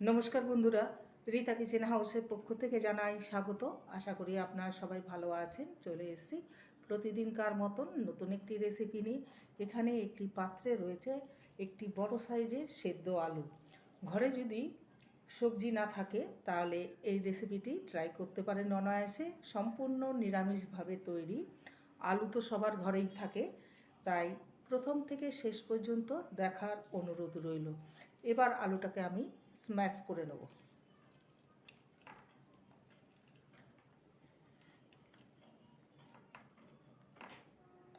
নমস্কার বন্ধুরা, রীতা কিচেন হাউসের পক্ষ থেকে জানাই স্বাগত। আশা করি আপনারা সবাই ভালো আছেন। চলে এসেছি প্রতিদিনকার মতন নতুন একটি রেসিপি নিয়ে। এখানে একটি পাত্রে রয়েছে একটি বড় সাইজের সেদ্ধ আলু। ঘরে যদি সবজি না থাকে, তাহলে এই রেসিপিটি ট্রাই করতে পারেন অনায়াসে। সম্পূর্ণ নিরামিষভাবে তৈরি। আলু তো সবার ঘরেই থাকে। তাই প্রথম থেকে শেষ পর্যন্ত দেখার অনুরোধ রইল। এবার আলুটাকে আমি স্ম্যাশ করে নেব।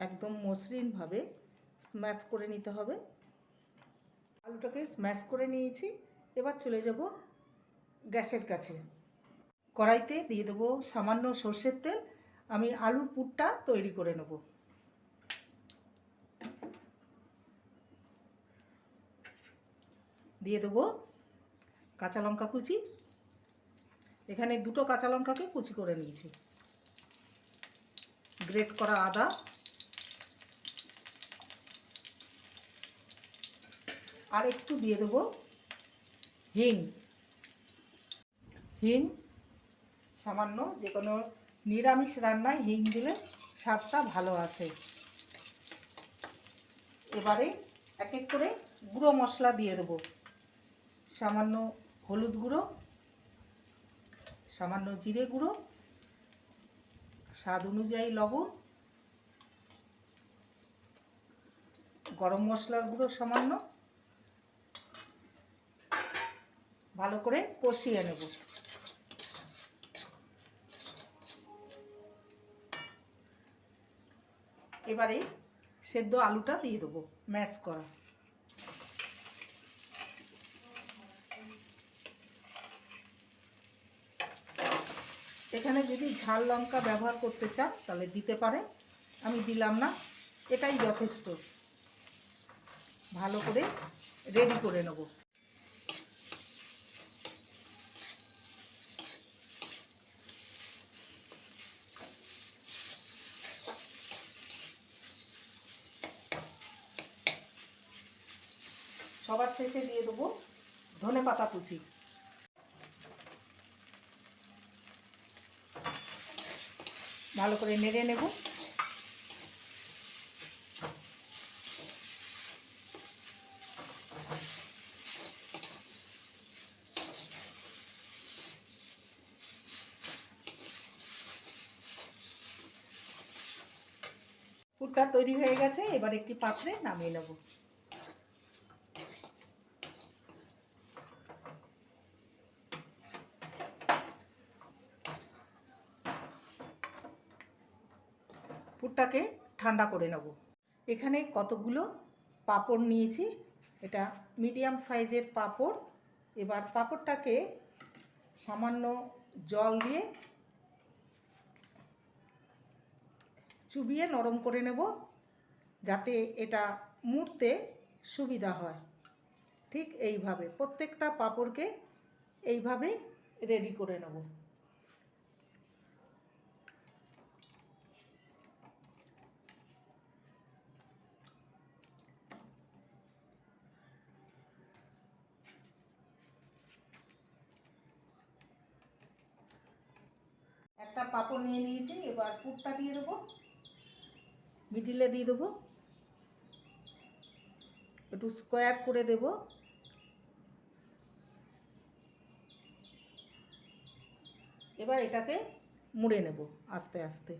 একদম মসৃণভাবে স্ম্যাশ করে নিতে হবে। আলুটাকে স্ম্যাশ করে নিয়েছি। এবার চলে যাব গ্যাসের কাছে। কড়াইতে দিয়ে দেবো সামান্য সর্ষের তেল। আমি আলুর পুরটা তৈরি করে নেব। দিয়ে দেবো কাঁচা লঙ্কা কুচি। এখানে দুটো কাঁচা লঙ্কাকে কুচি করে নিয়েছি। গ্রেট করা আদা। আর একটু দিয়ে দেবো হিং। হিং সামান্য যে কোনো নিরামিষ রান্নায় হিং দিলে স্বাদটা ভালো আসে। এবারে এক এক করে গুঁড়ো মশলা দিয়ে দেবো। সামান্য হলুদ গুঁড়ো, সামান্য জিরে গুঁড়ো, স্বাদ অনুযায়ী লবণ, গরম মশলার গুঁড়ো সামান্য, ভালো করে কষিয়ে নেব। এবারে সেদ্ধ আলুটা দিয়ে দেবো ম্যাশ করা। এখানে যদি ঝাল লঙ্কা ব্যবহার করতে চান, তাহলে দিতে পারেন। আমি দিলাম না, এটাই যথেষ্ট। ভালো করে রেডি করে নেব। সবার শেষে দিয়ে দেবো ধনে পাতা কুচি। ভালো করে নেড়ে নেব। পুরটা তৈরি হয়ে গেছে এবার একটি পাত্রে নামিয়ে নেব। পুরটাকে ঠান্ডা করে নেব। এখানে কতগুলো পাপড় নিয়েছি। এটা মিডিয়াম সাইজের পাপড়। এবার পাপড়টাকে সামান্য জল দিয়ে চুবিয়ে নরম করে নেব, যাতে এটা মুড়তে সুবিধা হয়। ঠিক এইভাবে প্রত্যেকটা পাপড়কে এইভাবে রেডি করে নেব। একটা পাপড় নিয়ে নিয়েছি, এবার পুরটা দিয়ে দেবো। মিডিলে দিয়ে দেবো। একটু স্কোয়ার করে দেব। এবার এটাকে মুড়ে নেব আস্তে আস্তে।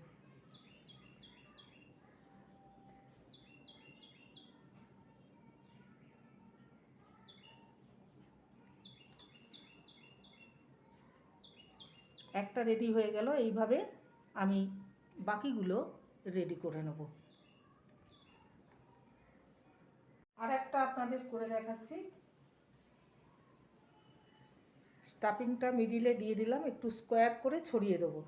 একটা রেডি হয়ে গেল, এইভাবে আমি বাকিগুলো রেডি করে নেব। আর একটা আপনাদের করে দেখাচ্ছি। স্টাফিংটা মিডিলে দিয়ে দিলাম, একটু স্কোয়ার করে ছড়িয়ে দেবো।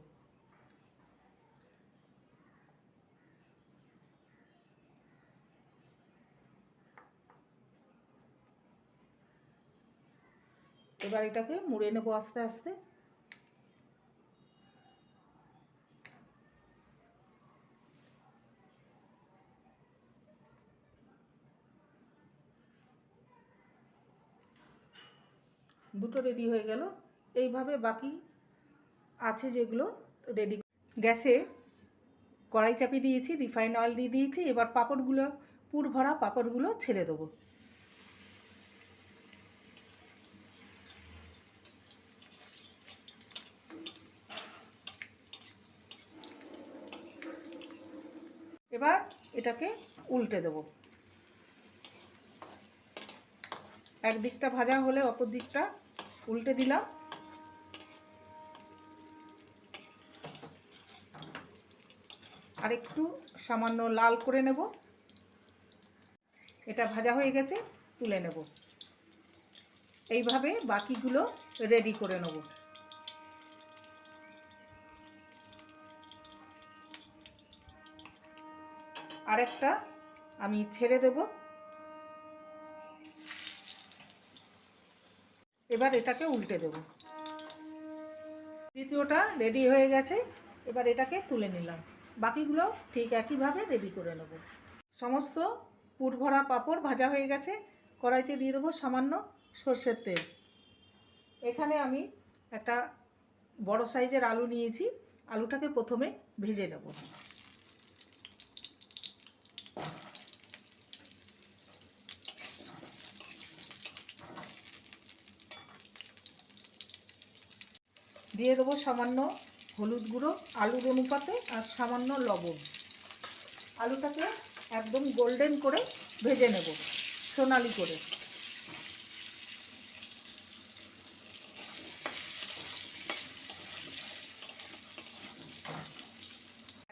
এবার এটাকে মুড়ে নেব আস্তে আস্তে। দুটো রেডি হয়ে গেল। এইভাবে বাকি আছে যেগুলো রেডি গ্যাসে কড়াই চাপিয়ে দিয়েছি রিফাইন অয়েল দিয়ে দিয়েছি। এবার পাঁপড়গুলো, পুর ভরা পাঁপড়গুলো ছেড়ে দেবো। এবার এটাকে উল্টে দেব। একদিকটা ভাজা হলে অপর দিকটা উল্টে দিলাম। আর একটু সামান্য লাল করে নেব। এটা ভাজা হয়ে গেছে, তুলে নেব। এইভাবে বাকিগুলো রেডি করে নেব। আরেকটা আমি ছেড়ে দেব। এবার এটাকে উল্টে দেব। দ্বিতীয়টা রেডি হয়ে গেছে, এবার এটাকে তুলে নিলাম। বাকিগুলো ঠিক একইভাবে রেডি করে নেব। সমস্ত পুরভরা পাঁপড় ভাজা হয়ে গেছে, কড়াইতে দিয়ে দেবো সামান্য সর্ষের তেল। এখানে আমি একটা বড় সাইজের আলু নিয়েছি, আলুটাকে প্রথমে ভেজে নেব। দিয়ে দেবো সামান্য হলুদ গুঁড়ো, আলুর অনুপাতে আর সামান্য লবণ। আলুটাকে একদম গোল্ডেন করে ভেজে নেব, সোনালি করে।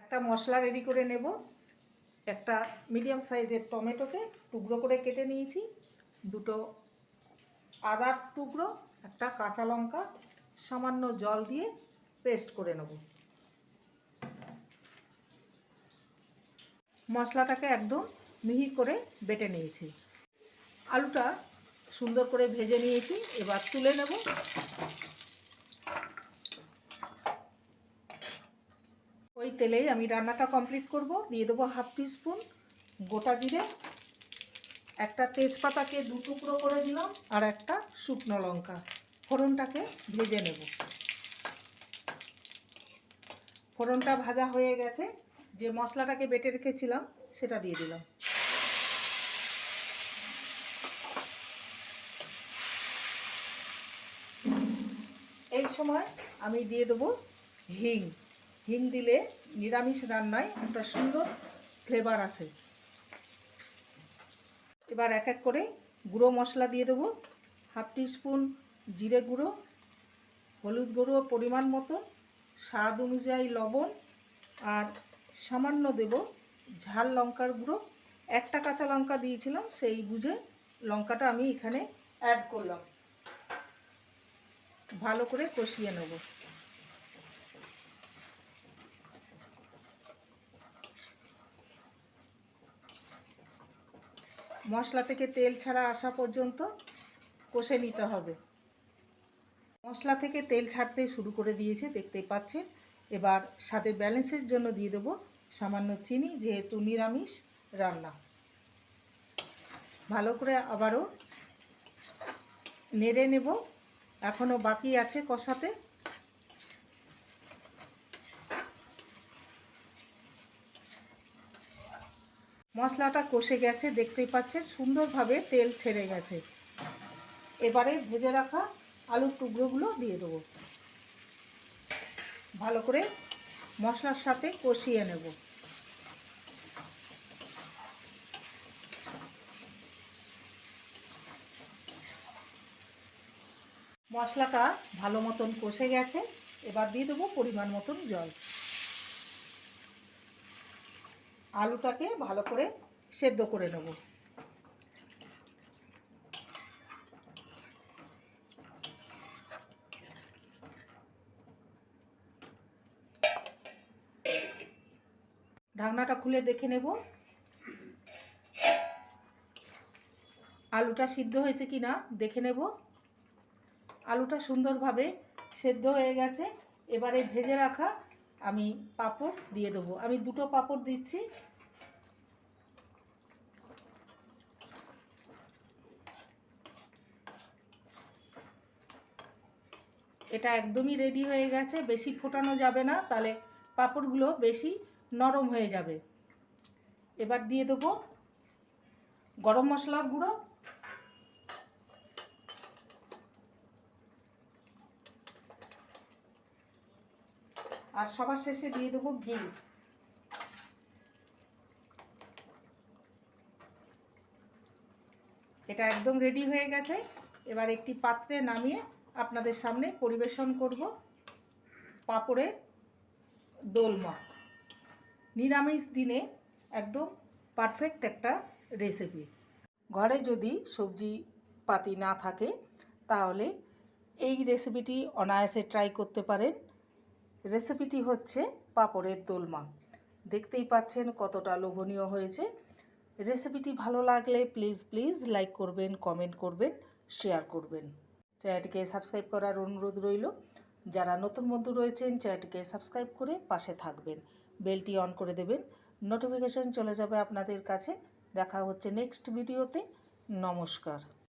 একটা মশলা রেডি করে নেব। একটা মিডিয়াম সাইজের টমেটোকে টুকরো করে কেটে নিয়েছি। দুটো আদার টুকরো, একটা কাঁচা লঙ্কা সামান্য জল দিয়ে পেস্ট করে নেব। মশলাটাকে একদম মিহি করে বেটে নিয়েছি। আলুটা সুন্দর করে ভেজে নিয়েছি, এবার তুলে নেব। ওই তেলেই আমি রান্নাটা কমপ্লিট করব। দিয়ে দেবো হাফ স্পুন গোটা জিরে, একটা তেজপাতাকে দু টুকরো করে দিলাম, আর একটা শুকনো লঙ্কা। ফোড়নটাকে ভেজে নেব। ফোড়নটা ভাজা হয়ে গেছে। যে মশলাটাকে বেটে রেখেছিলাম, সেটা দিয়ে দিলাম। এই সময় আমি দিয়ে দেবো হিং। হিং দিলে নিরামিষ রান্নায় একটা সুন্দর ফ্লেভার আসে। এবার এক এক করে গুঁড়ো মশলা দিয়ে দেবো। হাফ স্পুন জিরে গুঁড়ো, হলুদ গুঁড়ো পরিমাণ মতো, স্বাদ অনুযায়ী লবণ, আর সামান্য দেব ঝাল লঙ্কার গুঁড়ো। একটা কাঁচা লঙ্কা দিয়েছিলাম, সেই বুঝে লঙ্কাটা আমি এখানে অ্যাড করলাম। ভালো করে কষিয়ে নেব। মশলা থেকে তেল ছাড়া আসা পর্যন্ত কষে নিতে হবে। মশলা থেকে তেল ছাড়তে শুরু করে দিয়েছে, দেখতেই পাচ্ছেন। এবার সাথে ব্যালেন্সের জন্য দিয়ে দেবো সামান্য চিনি, যেহেতু নিরামিষ রান্না। ভালো করে আবারও নেড়ে নেব। এখনও বাকি আছে কষাতে। মশলাটা কষে গেছে, দেখতেই পাচ্ছেন, সুন্দরভাবে তেল ছেড়ে গেছে। এবারে ভেজে রাখা আলুর টুকরোগুলো দিয়ে দেবো। ভালো করে মশলার সাথে কষিয়ে নেব। মশলাটা ভালো মতন কষে গেছে, এবার দিয়ে দেবো পরিমাণ মতন জল। আলুটাকে ভালো করে সেদ্ধ করে নেব। ঢাকনাটা খুলে দেখে নেব। আলুটা সিদ্ধ হয়েছে কি না দেখে নেব। আলুটা সুন্দরভাবে সেদ্ধ হয়ে গেছে। এবারে ভেজে রাখা আমি পাপড় দিয়ে দেবো। আমি দুটো পাপড় দিচ্ছি। এটা একদমই রেডি হয়ে গেছে। বেশি ফোটানো যাবে না। তাহলে পাপড়গুলো বেশি নরম হয়ে যাবে। এবার দিয়ে দেবো গরম মশলার গুঁড়ো। আর সবার শেষে দিয়ে দেবো ঘি। এটা একদম রেডি হয়ে গেছে। এবার একটি পাত্রে নামিয়ে আপনাদের সামনে পরিবেশন করব। পাঁপড়ের দোলমা। নিরামিষ দিনে একদম পারফেক্ট একটা রেসিপি ঘরে যদি সবজি পাতি না থাকে, তাহলে এই রেসিপিটি অনায়াসে ট্রাই করতে পারেন। রেসিপিটি হচ্ছে পাঁপড়ের দোলমা। দেখতেই পাচ্ছেন কতটা লোভনীয় হয়েছে। রেসিপিটি ভালো লাগলে প্লিজ প্লিজ লাইক করবেন কমেন্ট করবেন শেয়ার করবেন। চ্যানেলটিকে সাবস্ক্রাইব করার অনুরোধ রইল। যারা নতুন বন্ধু রয়েছেন, চ্যানেলটিকে সাবস্ক্রাইব করে পাশে থাকবেন। বেলটি অন করে দেবেন। নোটিফিকেশান চলে যাবে আপনাদের কাছে। দেখা হচ্ছে নেক্সট ভিডিওতে। নমস্কার।